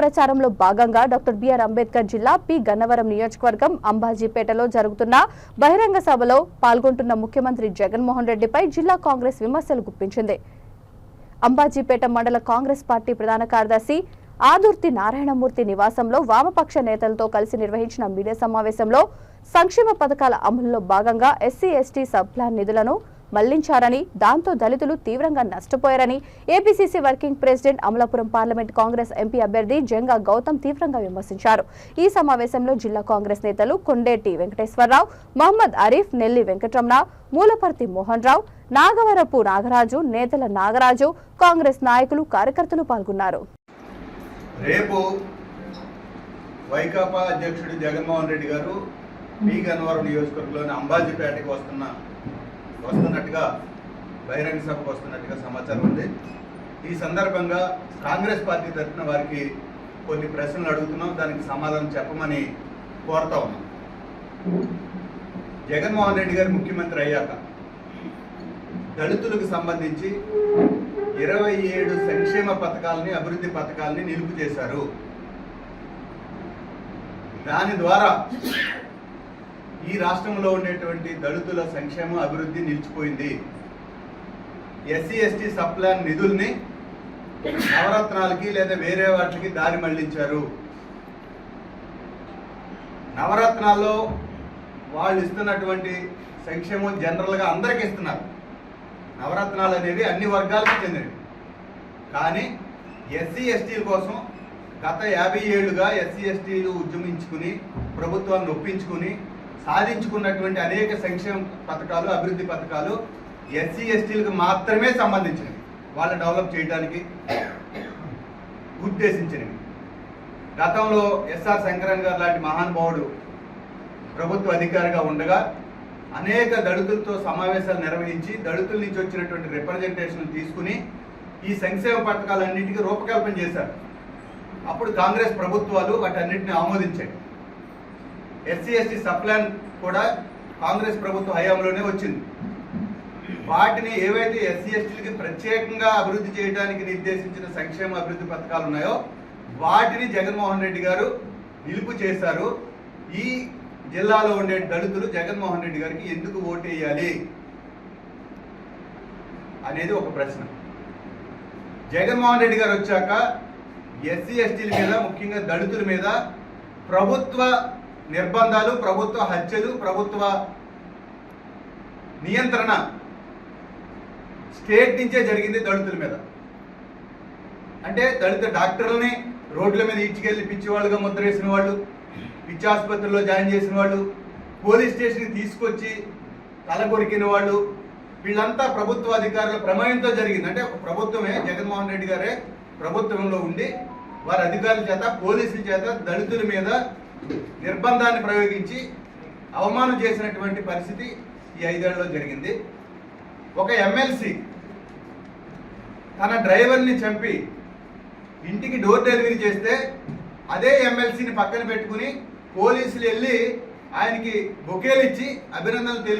ప్రచారంలో భాగంగా doctor BR Ambedkar జిల్లా పి గన్నవరం నియోజకవర్గం అంబాజీపేటలో జరుగుతున్న బహిరంగ సభలో పాల్గొంటున్న ముఖ్యమంత్రి జగన్మోహన్ రెడ్డిపై జిల్లా కాంగ్రెస్ విమర్శలు గుప్పించింది. అంబాజీపేట మండల కాంగ్రెస్ పార్టీ ప్రధాన కార్యదర్శి ఆదుర్తి నారాయణమూర్తి నివాసంలో వామపక్ష నేతలతో కలిసి నిర్వహించిన మీడియా సమావేశంలో సంక్షేమ పథకాల అమలులో భాగంగా ఎస్సీ ఎస్టీ సబ్ ప్లాన్ నిధులను మళ్ళించారని దాంతో దళితులు తీవ్రంగా నష్టపోయారని APCC working president Amalapuram parliament Congress MP అభ్యర్థి జంగా గౌతమ్ తీవ్రంగా విమర్శించారు. ఈ సమావేశంలో జిల్లా కాంగ్రెస్ నేతలు కొండేటి వెంకటేశ్వరరావు మహమ్మద్ అరీఫ్ నెల్లి వెంకటరమణ మూలపర్తి మోహన్ రావు నాగవరపు నాగరాజు నేతల నాగరాజు కాంగ్రెస్ నాయకులు కార్యకర్తలు పాల్గొన్నారు. రేపు వైకాపా అధ్యక్షుడు జగన్మోహన్ రెడ్డి గారు మీ గన్నవరం నియోజకవర్గంలోని అంబాజీపేటకి వస్తున్న వస్తున్నట్టుగా బహిరంగ సభకు వస్తున్నట్టుగా సమాచారం ఉంది. ఈ సందర్భంగా కాంగ్రెస్ పార్టీ తరఫున వారికి కొన్ని ప్రశ్నలు అడుగుతున్నాం. దానికి సమాధానం చెప్పమని కోరుతా ఉన్నాం. జగన్మోహన్ రెడ్డి గారు ముఖ్యమంత్రి అయ్యాక దళితులకు సంబంధించి ఇరవై ఏడు సంక్షేమ పథకాలని అభివృద్ధి పథకాలని నిలుపు చేశారు. దాని ద్వారా ఈ రాష్ట్రంలో ఉండేటువంటి దళితుల సంక్షేమ అభివృద్ధి నిలిచిపోయింది. ఎస్సీ ఎస్టీ సప్లాన్ నిధుల్ని నవరత్నాలకి లేదా వేరే వాటికి దారి మళ్ళించారు. నవరత్నాల్లో వాళ్ళు ఇస్తున్నటువంటి సంక్షేమం జనరల్గా అందరికీ ఇస్తున్నారు. నవరత్నాలు అనేవి అన్ని వర్గాలకు చెందినవి. కానీ ఎస్సీ ఎస్టీల కోసం గత యాభై ఏళ్ళుగా ఎస్సీ ఎస్టీలు ఉద్యమించుకుని ప్రభుత్వాన్ని ఒప్పించుకుని సాధించుకున్నటువంటి అనేక సంక్షేమ పథకాలు అభివృద్ధి పథకాలు ఎస్సీ ఎస్టీలకు మాత్రమే సంబంధించినవి. వాళ్ళు డెవలప్ చేయడానికి ఉద్దేశించినవి. గతంలో ఎస్ఆర్ శంకరన్ గారు లాంటి మహానుభావుడు ప్రభుత్వ అధికారిగా ఉండగా అనేక దళితులతో సమావేశాలు నిర్వహించి దళితుల నుంచి వచ్చినటువంటి రిప్రజెంటేషన్ తీసుకుని ఈ సంక్షేమ పథకాలన్నింటికీ రూపకల్పన చేశారు. అప్పుడు కాంగ్రెస్ ప్రభుత్వాలు వాటన్నిటిని ఆమోదించాయి. ఎస్సీ ఎస్టీ సప్లాన్ కూడా కాంగ్రెస్ ప్రభుత్వ హయాంలోనే వచ్చింది. వాటిని ఏవైతే ఎస్సీ ఎస్టీలకి ప్రత్యేకంగా అభివృద్ధి చేయడానికి నిర్దేశించిన సంక్షేమ అభివృద్ధి పథకాలు ఉన్నాయో వాటిని జగన్మోహన్ రెడ్డి గారు నిలుపు చేశారు. ఈ జిల్లాలో ఉండే దళితులు జగన్మోహన్ రెడ్డి గారికి ఎందుకు ఓటు వేయాలి అనేది ఒక ప్రశ్న. జగన్మోహన్ రెడ్డి గారు వచ్చాక ఎస్సీ ఎస్టీల మీద ముఖ్యంగా దళితుల మీద ప్రభుత్వ నిర్బంధాలు ప్రభుత్వ హత్యలు ప్రభుత్వ నియంత్రణ స్టేట్ నుంచే జరిగింది దళితుల మీద. అంటే దళిత డాక్టర్లని రోడ్ల మీద ఇచ్చికెళ్ళి పిచ్చివాళ్ళుగా ముద్ర వేసిన వాళ్ళు పిచ్చి ఆసుపత్రిలో జాయిన్ చేసిన వాళ్ళు పోలీస్ స్టేషన్కి తీసుకొచ్చి తల కొరికిన వాళ్ళు వీళ్ళంతా ప్రభుత్వ అధికారుల ప్రమేయంతో జరిగింది. అంటే ప్రభుత్వమే జగన్మోహన్ రెడ్డి గారే ప్రభుత్వంలో ఉండి వారి అధికారుల చేత పోలీసుల చేత దళితుల మీద నిర్బంధాన్ని ప్రయోగించి అవమానం చేసినటువంటి పరిస్థితి ఈ ఐదేళ్ళలో జరిగింది. ఒక ఎమ్మెల్సీ తన డ్రైవర్ని చంపి ఇంటికి డోర్ డెలివరీ చేస్తే అదే ఎమ్మెల్సీని పక్కన పెట్టుకుని పోలీసులు వెళ్ళి ఆయనకి బొకేలు ఇచ్చి అభినందనలు తెలియ